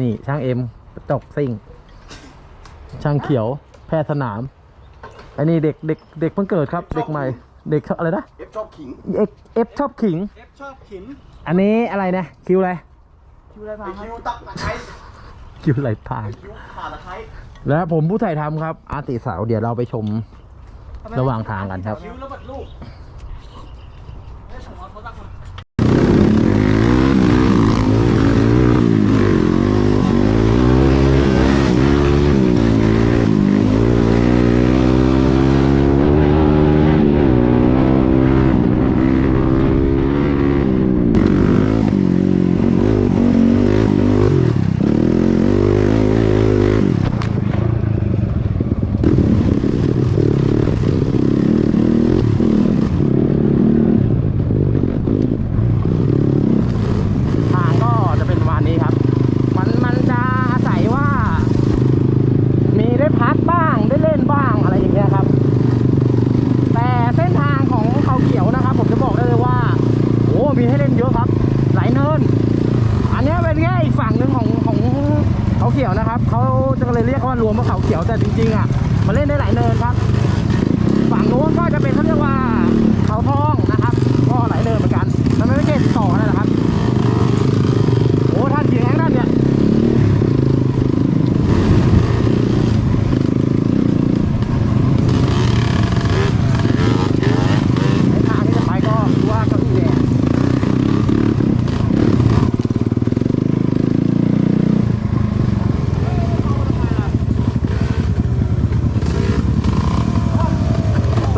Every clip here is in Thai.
นี่ช่างเอ็มกระจกซิ่ง ช่างเขียว แพทย์สนาม อันนี้เด็กเด็กเด็กเพิ่งเกิดครับ เด็กใหม่ เด็กอะไรนะเอฟชอบขิงเอ็กเอฟชอบขิง เอฟชอบขิงอันนี้อะไรนะคิวอะไรคิวอะไรมาคิวตักตะไคร้คิวไหลพางคิวขาตะไคร้และผมผู้ถ่ายทำครับ อาติสาวเดี๋ยวเราไปชมระหว่างทางกันครับคิวแล้วบัดลูก ทางก็จะเป็นประมาณนี้ครับ มันมันจะอาศัยว่า มีได้พักบ้างได้เล่นบ้างอะไรอย่างเงี้ยครับ แต่เส้นทางของเขาเขียวนะครับ ผมจะบอกได้เลยว่า โอ้มีให้เล่นเยอะครับ หลายเนิน อันเนี้ยเป็นแค่อีกฝั่งหนึ่งของของ เขียวนะครับเขาจะเลยเรียกว่ารวมว่าเขาเขียวแต่จริงๆอะมันเล่นได้หลายเนินครับ ฝั่งโน้นก็จะเป็นเขาเรียกว่าเขาทองนะครับ ก็หลายเนินเหมือนกันมันไม่ใช่เขตต่อนั่นะครับ โอ้ท่านเสียงแรงด้านเนี่ยในทางที่จะไปก็คือว่าก็คือแดง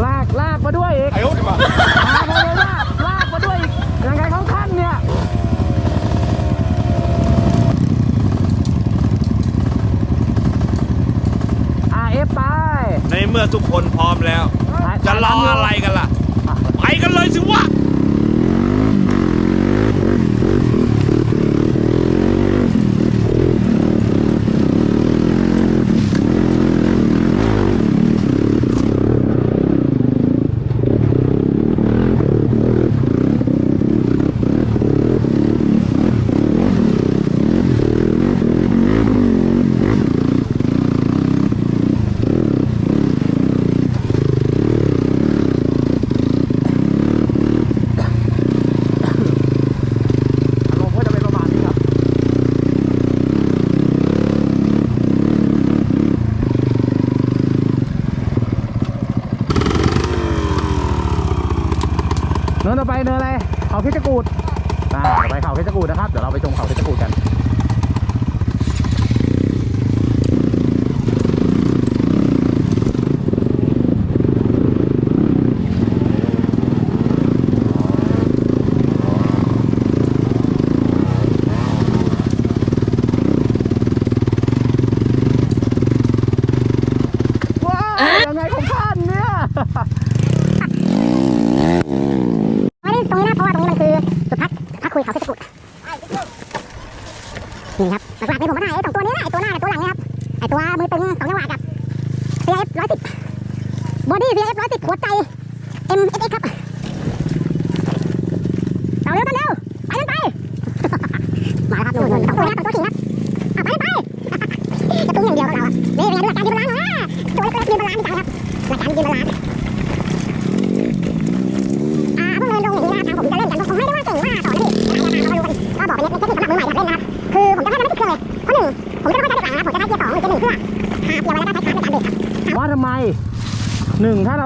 ลากลากมาด้วยอีก ไอ้โอ๊ตมา ลากมาเลยลากลากมาด้วยอีกยังไงของท่านเนี่ย RF ไป ในเมื่อ ทุกคนพร้อมแล้ว จะรออะไรกันล่ะ ไปกันเลยสิวะ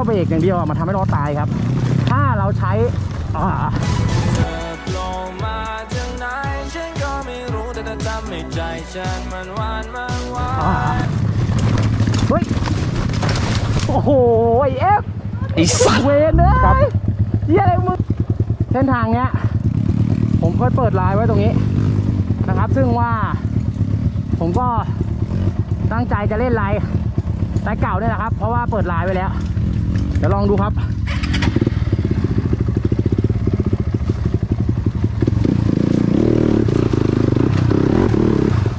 าเราเบรกอย่างเดียวอะมันทำให้ล้อตายครับ ถ้าเราใช้อ่าลงมาจากไหนฉันก็ไม่รู้แต่ถ้าทำให้ใจฉันมันหวานมันหวาอ่านเฮ้ย โอ้โห ไอเอฟไอ้สัตว์เวนเลยเฮียอะไรมึงเส้นทางเนี้ย ผมเคยเปิดไลน์ไว้ตรงนี้นะครับ ซึ่งว่าผมก็ตั้งใจจะเล่นไลน์ไลน์เก่าเนี่ยแหละครับ เพราะว่าเปิดไลน์ไว้แล้ว เดี๋ยวลองดูครับ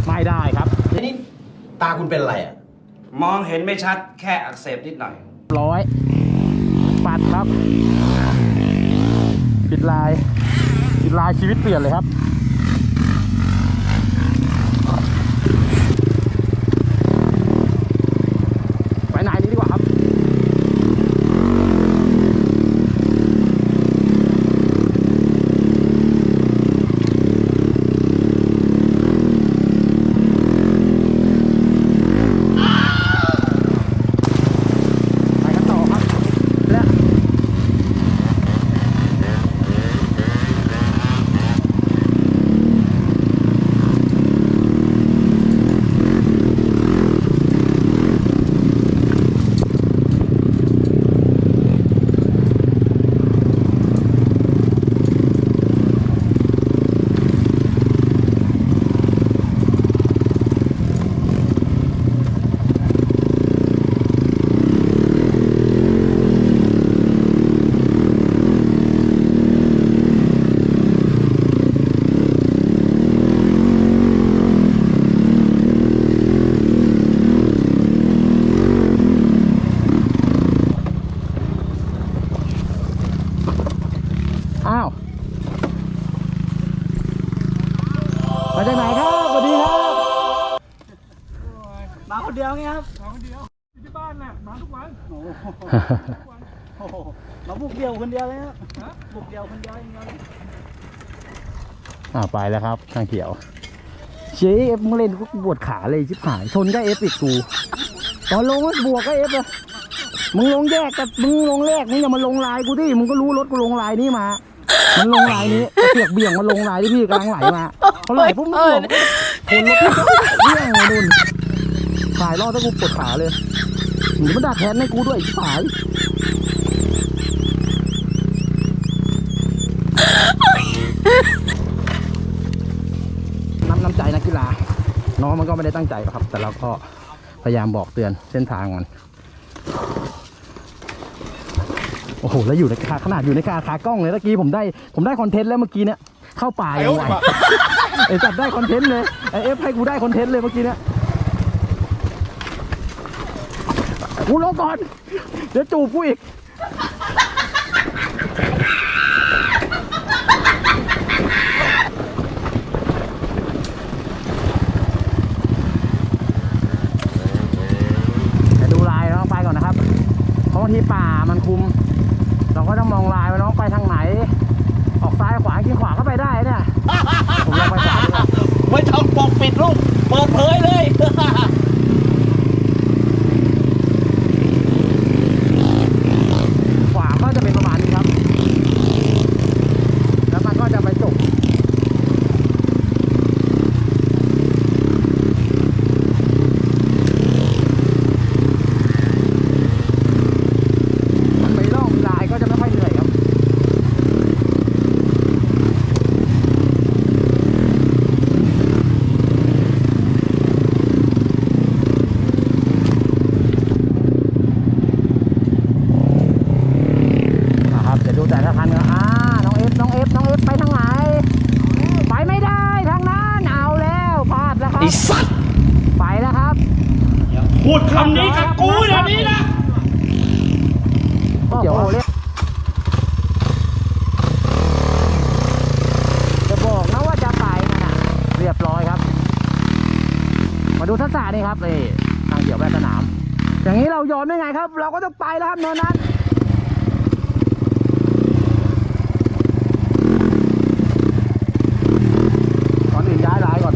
ไม่ได้ครับนี่ตาคุณเป็นอะไรอะ มองเห็นไม่ชัดแค่อักเสบนิดหน่อย ร้อย ปัดครับ ปิดลาย ปิดลายชีวิตเปลี่ยนเลยครับ คนเดียวไงครับ มาคนเดียวอยู่ ที่บ้านน่ะมาทุกวันโอ้โหโอ้โหเราบุกเดียวคนเดียวเลยครับบุกเดียวคนเดียวอย่างเดียวเลยอ่าไปแล้วครับทางเขียวเชฟมึงเล่นกูปวดขาเลยชิบหายชนก็เอฟอีกกูตอนลงก็บวกก็เอฟเลยมึงลงแยกแต่มึงลงแรกมึงอย่ามาลงลายกูดิมึงก็รู้รถกูลงลายนี้มา มันลงลายนี้ไอ้เสือกเบี่ยงมาลงลายที่พี่กำลังไหลมาเขาไหลปุ๊บมึงบวกคนรถเบี่ยงเลยนุ่ นถ่ายรอดถ้ากูปวดขาเลยหนีมันดักแทนให้กูด้วยชิบหายน้ำน้ำใจนักกีฬาน้องมันก็ไม่ได้ตั้งใจหรอกครับ แต่เราก็พยายามบอกเตือนเส้นทางมันโอ้โห แล้วอยู่ในขาขนาดอยู่ในขาขากล้องเลยเมื่อกี้ผมได้ผมได้คอนเทนต์แล้วเมื่อกี้เนี่ยเข้าป่าอย่างไวไอ้จัดได้คอนเทนต์เลยไอเอฟให้กูได้คอนเทนต์เลยเมื่อกี้เนี่ย กูลงก่อน เดี๋ยวจูบกูอีกเดี๋ยวดูลายน้องไปก่อนนะครับ เพราะบางทีป่ามันคุม เราก็ต้องมองลายว่าน้องไปทางไหน ออกซ้ายขวาจริงขวาก็ไปได้เนี่ย ผมลองไปขวาดูก่อนไม่ต้องปกปิดลูก เปิดเผยเลย ขวาก็จะเป็นประมาณนี้ครับ แล้วมันก็จะไปจบ มันไม่ล่องลายก็จะไม่ค่อยเหนื่อยครับ นะครับเดี๋ยวดูแต่ละคันก็อ่าน้องเอฟน้องเอฟน้องเอฟไปทางไหน ไปไม่ได้ทางนั้นเอาแล้วพลาดแล้วครับ ไอ้สัตว์ ไปแล้วครับ พูดคำนี้กับกูเดี๋ยวนี้นะ เดี๋ยวเรียกจะบอกนะว่าจะไปนะเรียบร้อยครับ มาดูทักษะนี่ครับนี่ทางเดี่ยวแบบสนาม อย่างนี้เรายอมได้ไง ครับ เราก็ต้องไปแล้วครับเนินนั้น ก่อนอื่นย้ายหลายก่อน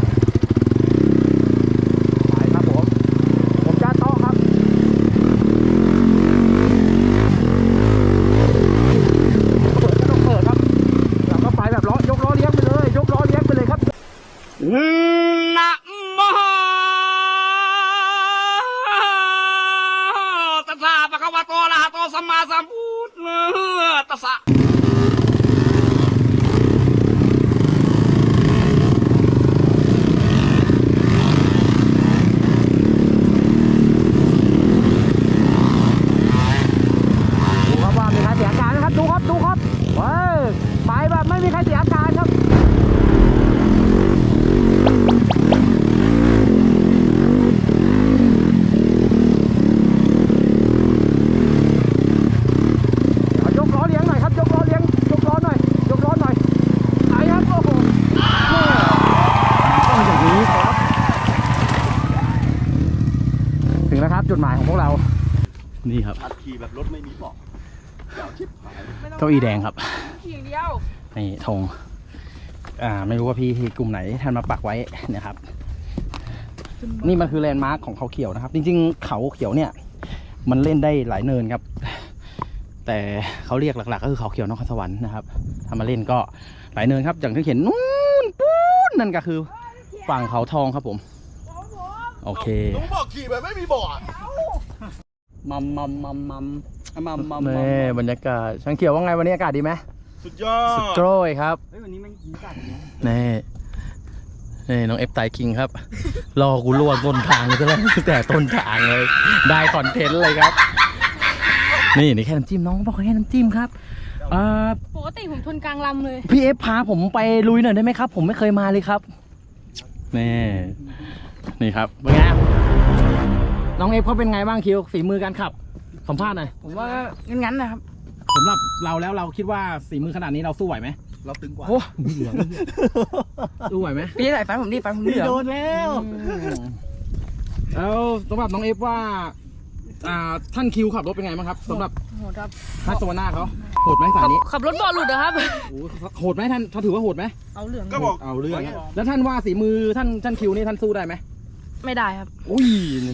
ไปครับผม ผมจะโต๊ะครับ เปิดก็ต้องเปิดครับ เราก็ไปแบบล้อยกล้อเลี้ยงไปเลย ยกล้อเลี้ยงไปเลยครับ นะโมตัสสะปะคะวะโตอะระหะโตสัมมาสัมพุทธัสสะ ดูครับว่ามีใครเสียอาการไหมครับ ดูครับ ดูครับเฮ้ยไปแบบไม่มีใครเสียอาการครับ เอายกล้อเลี้ยงหน่อยครับ ยกล้อเลี้ยง ยกล้อหน่อย ยกล้อหน่อยไอ้ครับ โอ้โหต้องอย่างนี้ครับ ถึงแล้วครับ จุดหมายของพวกเรา นี่ครับ ขับขี่แบบรถไม่มีเบาะเก้าอี้แดงครับอย่างเดียว นี่ธงอ่า ไม่รู้ว่าพี่กลุ่มไหนท่านมาปักไว้เนะครับ นี่มันคือแลนด์มาร์คของเขาเขียวนะครับ จริงๆ เขาเขียวเนี่ย มันเล่นได้หลายเนินครับ แต่เขาเรียกหลักๆ ก็คือเขาเขียวนครสวรรค์นะครับถ้ามาเล่นก็หลายเนินครับ อย่างที่เห็นนู่นปูนนั่นก็คือฝั่งเขาทองครับผม โอเค ลุงบอกขี่แบบไม่มีเบาะ มัมมัมมัมมัมมามานี่บรรยากาศช่างเขียวว่าไงวันนี้อากาศดีไหมสุดยอสุดดโตรยครับ เฮ้ยวันนี้มันกินกัดนะนี่นี่น้องเอฟไตคิงครับ รอกูล่วงต้นทางเลยก็แล้วแต่ต้นทางเลย ได้คอนเทนต์เลยครับ นี่นี่แค่น้ำจิ้มน้องบอกแค่น้ำจิ้มครับเอ่อปกติผมทนกลางลำเลย พี่เอฟพาผมไปลุยหน่อยได้ไหมครับ ผมไม่เคยมาเลยครับ นี่ นี่ครับเป็นไง น้องเอฟเขาเป็นไงบ้างคิวฝีมือการขับสัมภาษณ์หน่อยผมว่างั้นๆนะครับสำหรับเราแล้วเราคิดว่าฝีมือขนาดนี้เราสู้ไหวไหมเราตึงกว่าโอ้เหลืองสู้ไหวไหมพี่ใส่ไฟผมดิไฟผมเหลืองโดนแล้วอืมแล้วสำหรับน้องเอฟว่าอ่าท่านคิวขับรถเป็นไงบ้างครับสำหรับโหดครับทัศวนาเขาโหดไหมสายนี้ ขับรถเบาะหลุดนะครับโอ้โหโหดไหมท่านท่านถือว่าโหดไหมเอาเหลืองก็บอกเอาเรื่องนะแล้วท่านว่าสีมือท่านท่านคิวนี่ท่านสู้ได้ไหม ไม่ได้ครับ อุ้ย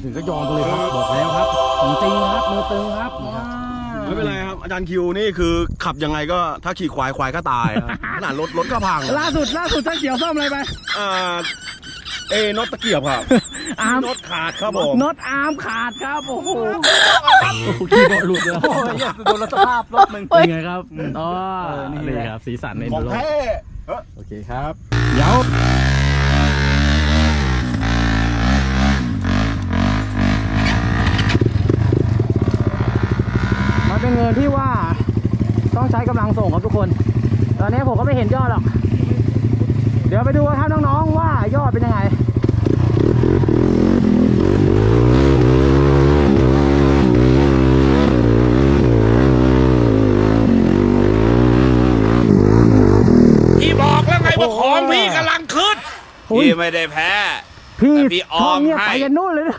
ถึงก็ยอมไปเลยครับบอกแล้วครับของจริงครับมือตึงครับว้าวไม่เป็นไรครับ อาจารย์คิวนี่คือขับยังไงก็ถ้าขี่ควายควายก็ตายครับขนาดรถรถก็พังล่าสุดล่าสุดท่านเขียวซ่อมอะไรไปอ่าเอยน็อตตะเกียบครับอาร์มน็อตขาดครับผมน็อตอาร์มขาดครับโอ้โหคีย์บอร์ดหลุดเลยโอ้ยอย่าโดนรถสภาพรถมึงเป็นไงครับอ๋อเออนี่นี่แหละครับสีสันในของโลกแท้โอเคครับเดี๋ยว กำลังส่งครับทุกคน ตอนนี้ผมก็ไม่เห็นยอดหรอก เดี๋ยวไปดูกันครับน้องๆว่ายอดเป็นยังไงพี่บอกแล้วไงว่าของพี่กำลังขึ้นอุ๊ยพี่ไม่ได้แพ้ พี่แต่พี่ออมช่งเนี่ยให้ ไปกันนู่นเลยนะ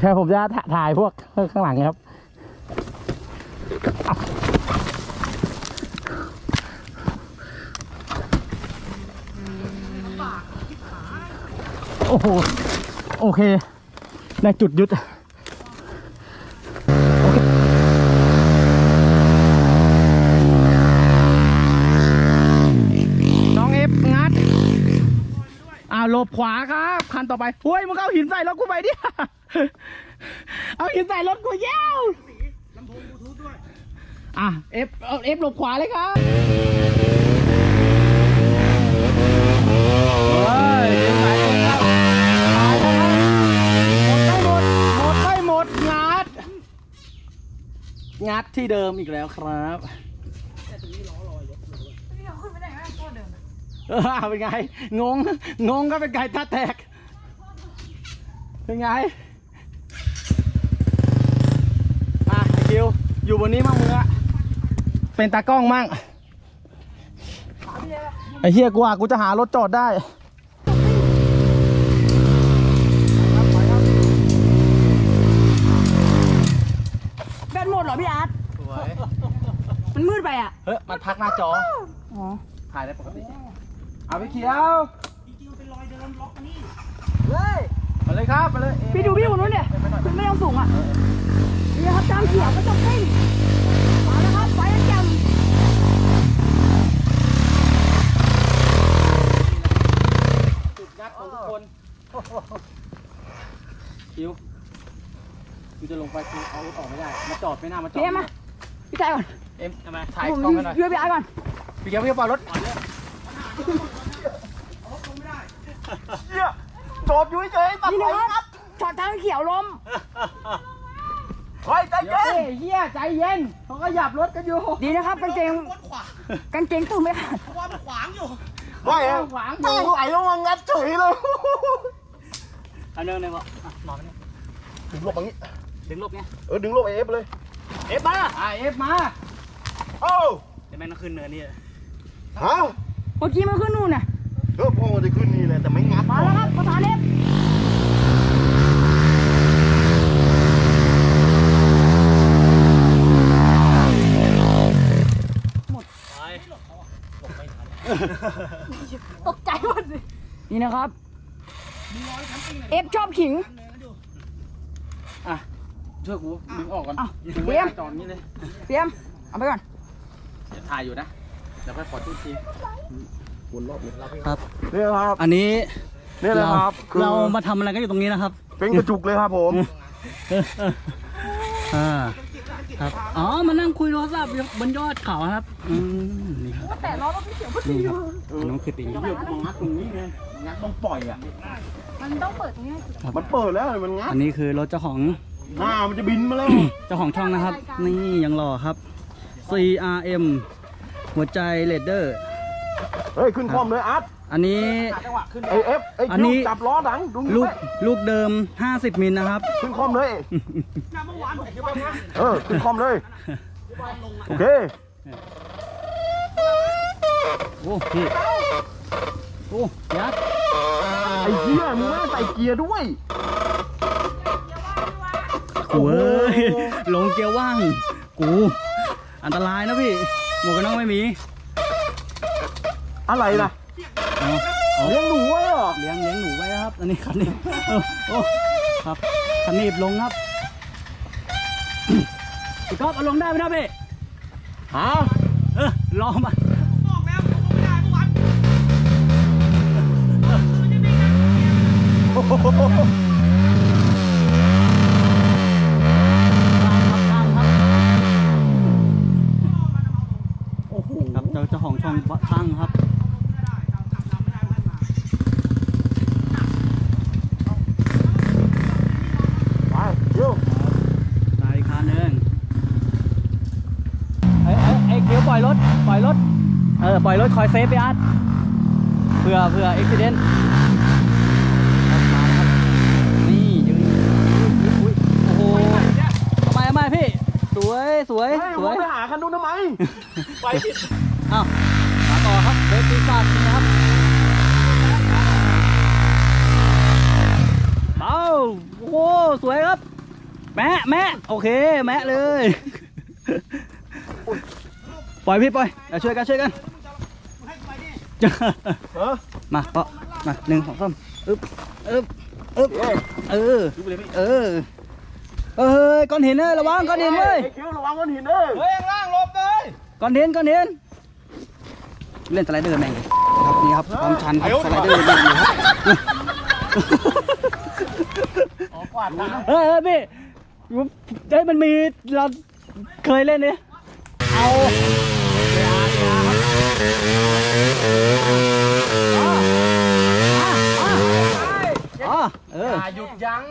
ใช่ผมจะถ่ายพวกข้างหลังครับ โอ้โห โอเค ได้จุดยุดน้องเอฟงัดอ่าหลบขวาครับ นต่อไปเฮ้ยมึงเอาหินใส่รถกูไปดิ เอาหินใส่รถกูแย้วอะเอฟเอาเอฟหลบขวาเลยครับเฮ้ยหินใส่รถครับเอาแล้วครับหมดไม่หมดหมดไม่หมดงัดงัดที่เดิมอีกแล้วครับเออเป็นไง งง งงก็เป็นไก่ตาแตก เป็นไงอะไอ้คิว อยู่บนนี้มั่งมึงอะเป็นตากล้องมั่งไอ้เฮียกูอะกูจะหารถจอดได้แบตหมดเหรอพี่อาร์ตมันมืดไปอะ เฮ้ยมันพักหน้าจอ อ๋อ ถ่ายได้ปกติเอาไปเขียว จริงๆมันเป็นรอยเดิมล็อกมานี่เลย มาเลยครับมาเลยพี่ดูพี่คนนู้นเนี่ยคุณไม่ต้องสูงอะนี่ครับจามเขียวก็ต้องซิ่งมาแล้วครับไฟแจ่มจุดยักษ์ของทุกคนคิวคิวจะลงไปคิวเอารถออกไม่ได้ มาจอดไม่น่ามาจอดพี่เอ็มมาพี่ใจก่อนเอ็มทำไมถ่ายผมกล้องกันหน่อยยื้อพี่อาร์ตก่อนพี่เขียวพี่เขียวปล่อยร ถจอดอยู่เฉยๆตัดนี่ไฟนะครับช็อตทางเขียวลมไว้ใจเดี๋ยวเย็นเฮ้ยเฮียใจเย็นเขาก็หยับรถกันอยู่ดีนะครับกางเกงกางเกงตูดไม่ขาดไม่อะขวางอตั้ยู่งไหลลงมางัดเฉยเลยอันนึงเลยบอกนอนนี่ดึงลบอย่างนี้ ดึงลบไงเออดึงลบเอฟเลย เอฟมาอะเอฟมาเอ้าเดี๋ยวแม่งต้องขึ้นเนินนี่ฮะเมื่อกี้มันขึ้นนู่นน่ะ เออพ่อมันจะขึ้นนี่แหละแต่ไม่งัดมาแล้วครับประธานเอฟไปตกใจหมดสินี่นะครับ เอฟชอบขิงช่วยกูดึงออกก่อนอ้าวดึงไว้เตรียมหน้าจอนี้เลยเตรียม เอาไปก่อนเดี๋ยวถ่ายอยู่นะ เดี๋ยวค่อยขอทุกที ครับ เนี่ยครับอันนี้เนี่ยเลยครับคือเรามาทำอะไรกันอยู่ตรงนี้นะครับ เป็นกระจุกเลยครับผมอ่าครับอ๋อมานั่งคุยโทรศัพท์บนยอดเขาครับอืมนี่ครับแต่ล้อรถพี่เขียวพอนี่ดีครับอันนั้นคือตีเดี๋ยวกูงัดตรงนี้ไงงัดต้องปล่อยอะมันต้องเปิดตรงนี้ให้มันเปิดแล้วมันงัดอันนี้คือรถเจ้าของหน้ามันจะบินมาแล้วเจ้าของช่องนะครับ นี่ยังหล่อครับ CRM หัวใจเลดเดอร์ เฮ้ยขึ้นคอมเลยอาร์ตอันนี้ไอเอฟไออันคินี้วจับล้อดังดูลูกลูกเดิม 50 มิลนะครับ ขึ้นคอมเลยเออขึ้นคอมเลย โอเค โอ้พี่โอ้ยัดไอ้เหี้ยมึงไม่ใส่เกียร์ด้วย กูเอ้ยลงเกียร์ว่าง กู อันตรายนะพี่ หมวกกันน็อกไม่มี อะไรล่ะเอาเอาเลี้ยงหนูไว้เหรอเลี้ยงเลี้ยงหนูไว้ครับ อันนี้คันนี้เออโอ้ครับคันนี้ลงครับพี่ก๊อฟเอาลงได้ไหมนะพี่ฮะเออลองมาครับเจ้าเจ้าของช่องช่างครับ ไปเดี๋ยว ตายคันหนึ่งไอ้ไอ้ไอ้เกียวป ล่อยรถ ปล่อยรถ เออ ปล่อยรถคอยเซฟไปอาร์ตเผื่อเผื่ออุบิเหตุครับมาแล้วครับนี่ยืนอุ๊ยอุ๊ยโอ้โหทำไมทำไมพี่ สวย สวยเฮ้ยสมึวงยไปหาคันนู้นทำไม ไปผิดอ้าวมาต่อครับเบสปีศาจนะครับเอาโอ้โห สวยครับ แมะแมะโอเค แมะเลย ปล่อยพี่ปล่อยเดี๋ยวช่วยกันช่วยกันเออมาเปาะมาหนึ่งสองสามอึ๊บอึ๊บอึ๊บเออเออเอ้ยก้อนหินเอ้ยระวังก้อนหินเว้ยไอ้คิ้วระวังก้อนหินเด้อเฮ้ยข้างล่างหลบเลยก้อนหินก้อนหินเล่นสไลเดอร์แม่งเลยครับนี่ครับความชันครับสไลเดอร์แม่งเลยครับเฮ้ยเฮ้ยพี่เฮ้ยมันมีเราเคยเล่นเนี่ยเอา อ๋อเออ อย่าหยุดยั้ง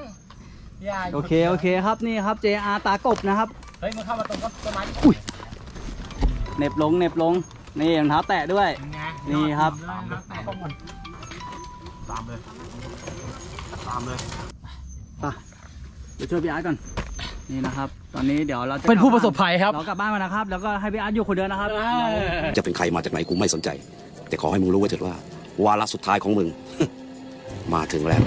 อย่าหยุดโอเค โอเคครับนี่ครับ JR ตากบนะครับ เฮ้ยมึงเข้ามาตรงต้นไม้เหน็บลงเหน็บลง นี่รองเท้าแตะด้วยไงนี่ครับแต่ข้อมูลตามเลยตามเลย ไปเดี๋ยวช่วยพี่อาร์ตก่อน นี่นะครับ ตอนนี้เดี๋ยวเราจะเป็นผู้ประสบภัยครับ เรากลับบ้านมานะครับ แล้วก็ให้พี่อาร์ตอยู่คนเดียวนะครับ จะเป็นใครมาจากไหนกูไม่สนใจ แต่ขอให้มึงรู้ไว้เถิดว่า วาระสุดท้ายของมึง มาถึงแล้ว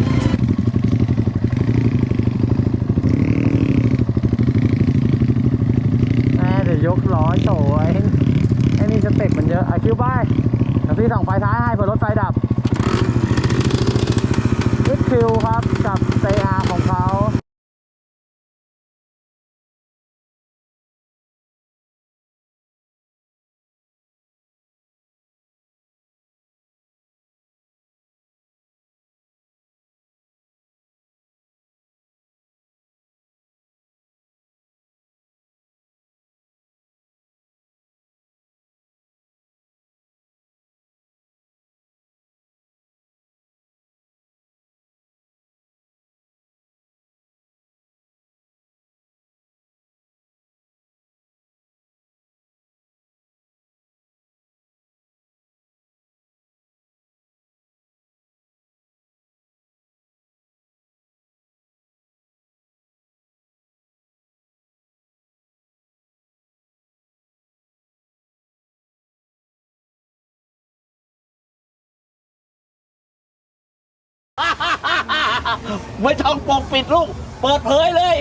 ไม่ต้องปกปิดลูก เปิดเผยเลย